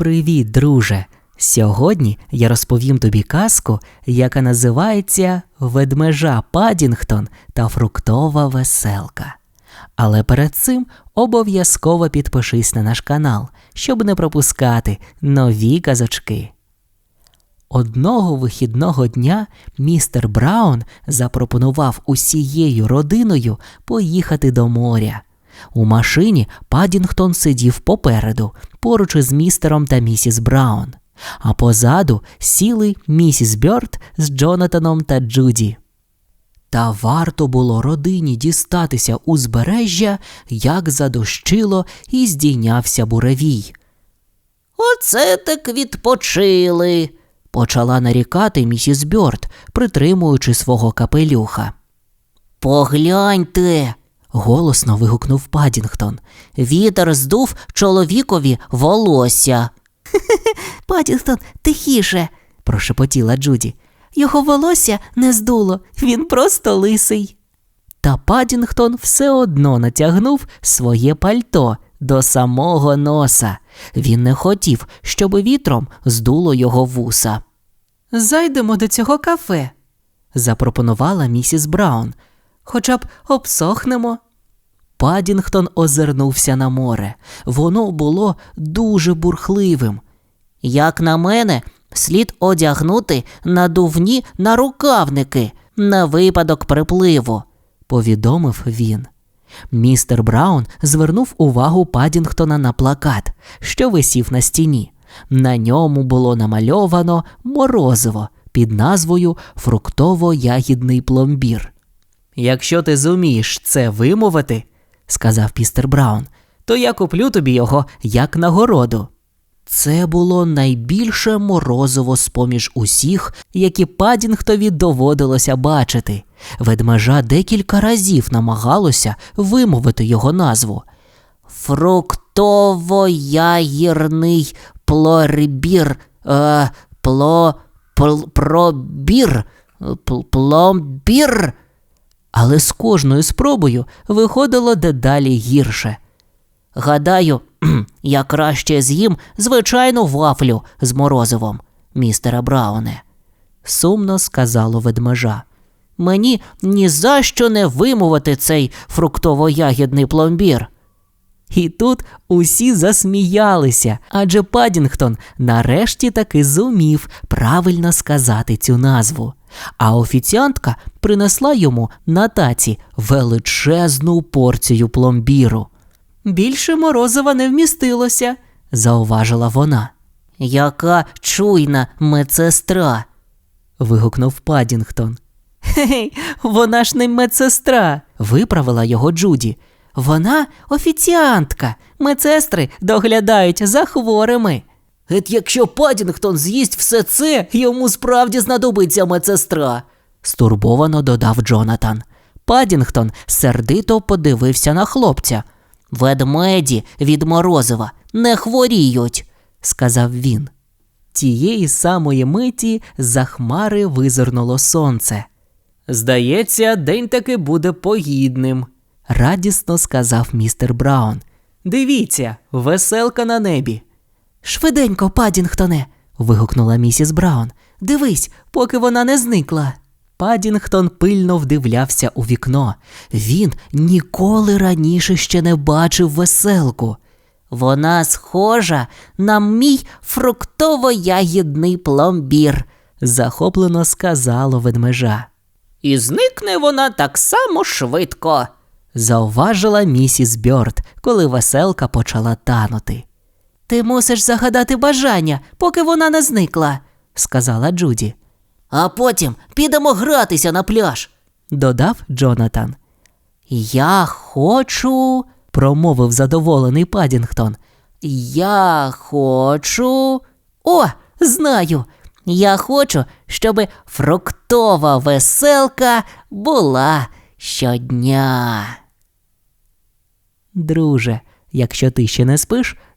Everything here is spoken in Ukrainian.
Привіт, друже! Сьогодні я розповім тобі казку, яка називається Ведмежа Падінгтон та фруктова веселка. Але перед цим обов'язково підпишись на наш канал, щоб не пропускати нові казочки. Одного вихідного дня містер Браун запропонував усією родиною поїхати до моря. У машині Падінгтон сидів попереду, поруч із містером та місіс Браун, а позаду сіли місіс Бьорд з Джонатаном та Джуді. Та варто було родині дістатися узбережжя, як задощило і здійнявся буревій. Оце так відпочили. Почала нарікати місіс Бьорд, притримуючи свого капелюха. Погляньте. Голосно вигукнув Падінгтон. Вітер здув чоловікові волосся. Падінгтон, тихіше, прошепотіла Джуді. його волосся не здуло, він просто лисий. Та Падінгтон все одно натягнув своє пальто до самого носа. Він не хотів, щоб вітром здуло його вуса. Зайдемо до цього кафе, Запропонувала місіс Браун. хоча б обсохнемо. Падінгтон озирнувся на море. Воно було дуже бурхливим. Як на мене, слід одягнути надувні нарукавники на випадок припливу. повідомив він. Містер Браун звернув увагу Падінгтона на плакат, що висів на стіні. На ньому було намальовано морозиво під назвою Фруктово-ягідний пломбір. Якщо ти зумієш це вимовити, сказав містер Браун, то я куплю тобі його як нагороду. Це було найбільше морозиво з-поміж усіх, які Падінгтові доводилося бачити. Ведмежа декілька разів намагалося вимовити його назву. Фруктово-ягірний плорбір. Е, пло, пл, пробір. Пл, пломбір. Але з кожною спробою виходило дедалі гірше. Гадаю, я краще з'їм звичайну вафлю з морозивом, містере Брауне. Сумно сказало ведмежа. Мені ні за що не вимовити цей фруктово-ягідний пломбір. І тут усі засміялися, адже Падінгтон нарешті таки зумів правильно сказати цю назву. А офіціантка принесла йому на таці величезну порцію пломбіру, Більше морозива не вмістилося. зауважила вона. Яка чуйна медсестра. вигукнув Падінгтон. Гей, вона ж не медсестра. Виправила його Джуді. Вона офіціантка. Медсестри доглядають за хворими. От якщо Падінгтон з'їсть все це, йому справді знадобиться медсестра. стурбовано додав Джонатан. Падінгтон сердито подивився на хлопця, Ведмеді від морозива не хворіють. сказав він. Тієї самої миті за хмари визирнуло сонце. Здається, день таки буде погідним, радісно сказав містер Браун. Дивіться, веселка на небі. Швиденько, Падінгтоне. вигукнула місіс Браун. Дивись, поки вона не зникла. Падінгтон пильно вдивлявся у вікно. Він ніколи раніше ще не бачив веселку. Вона схожа на мій фруктово-ягідний пломбір. захоплено сказало ведмежа. І зникне вона так само швидко. Зауважила місіс Бьорд, коли веселка почала танути, Ти мусиш загадати бажання, поки вона не зникла. сказала Джуді. А потім підемо гратися на пляж. Додав Джонатан. Я хочу. Промовив задоволений Падінгтон. Я хочу. О, знаю. Я хочу, щоб фруктова веселка була щодня. Друже, якщо ти ще не спиш,